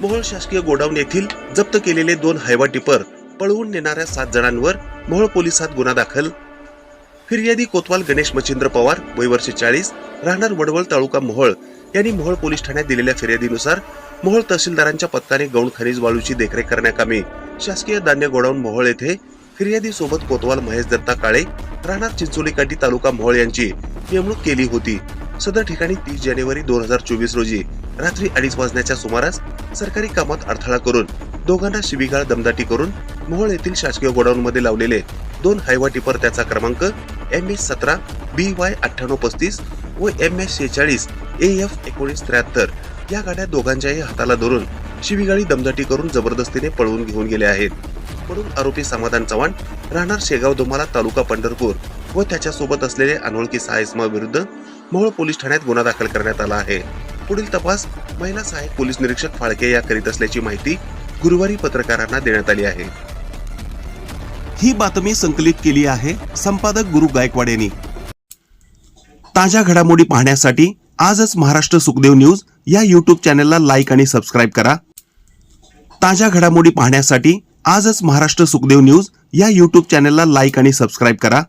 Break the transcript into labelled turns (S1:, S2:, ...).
S1: मोहोळ शासकीय गोडाऊन येथील जप्त केलेले दोन हायवा टिपर पळवून नेणाऱ्या सात जणांवर मोहोळ पोलिसात गुन्हा दाखल. फिर्यादी कोतवाल गणेश मच्छिंद्र पवार वय वर्षे चाळीस राहणार वडवळ तालुका मोहोळ यांनी मोहोळ पोलीस ठाण्यात दिलेल्या फिर्यादीनुसार मोहोळ तहसीलदारांच्या पथकाने गौण खनिज वाळूची देखरेख करण्याकामी शासकीय धान्य गोडाऊन मोहोळ येथे फिर्यादी सोबत कोतवाल महेश दत्ता काळे राहणार चिंचोली काठी तालुका मोहोळ यांची नेमणूक केली होती. सदर ठिकाणी तीस जानेवारी दोन हजार चोवीस रोजी रात्री अडीच वाजण्याच्या सुमारास सरकारी कामात अडथळा करून दोघांना शिबिगाळ दमदाटी करून मोहोळ येथील शासकीय गोडाऊन मध्ये लावलेले दोन हायवा टिपर त्याचा क्रमांक एम एस सतरा बी वाय अठ्ठ्याण्णव पस्तीस व एम एस शेचाळीस ए एफ एकोणीस त्र्याहत्तर या गाड्या दोघांच्याही हाताला धरून शिबिगाळी दमदाटी करून जबरदस्तीने पळवून घेऊन गेले आहेत. म्हणून आरोपी समाधान चव्हाण राहणार शेगाव दोमाला तालुका पंढरपूर व त्याच्यासोबत असलेले अनोळखी सहा इसमा विरुद्ध मोहोळ पोलीस ठाण्यात गुन्हा दाखल करण्यात आला आहे. पुढील तपास महिला सहाय्यक पोलीस निरीक्षक फाळके या करीत असल्याची माहिती गुरुवारी पत्रकारांना देण्यात आली आहे. ही बातमी संकलित केली आहे संपादक गुरु गायकवाड यांनी. ताज्या घडामोडी पाहण्यासाठी आजच महाराष्ट्र सुखदेव न्यूज या युट्यूब चॅनलला लाईक आणि सबस्क्राईब करा. ताज्या घडामोडी पाहण्यासाठी आजच महाराष्ट्र सुखदेव न्यूज या युट्यूब चॅनलला लाईक आणि सबस्क्राईब करा.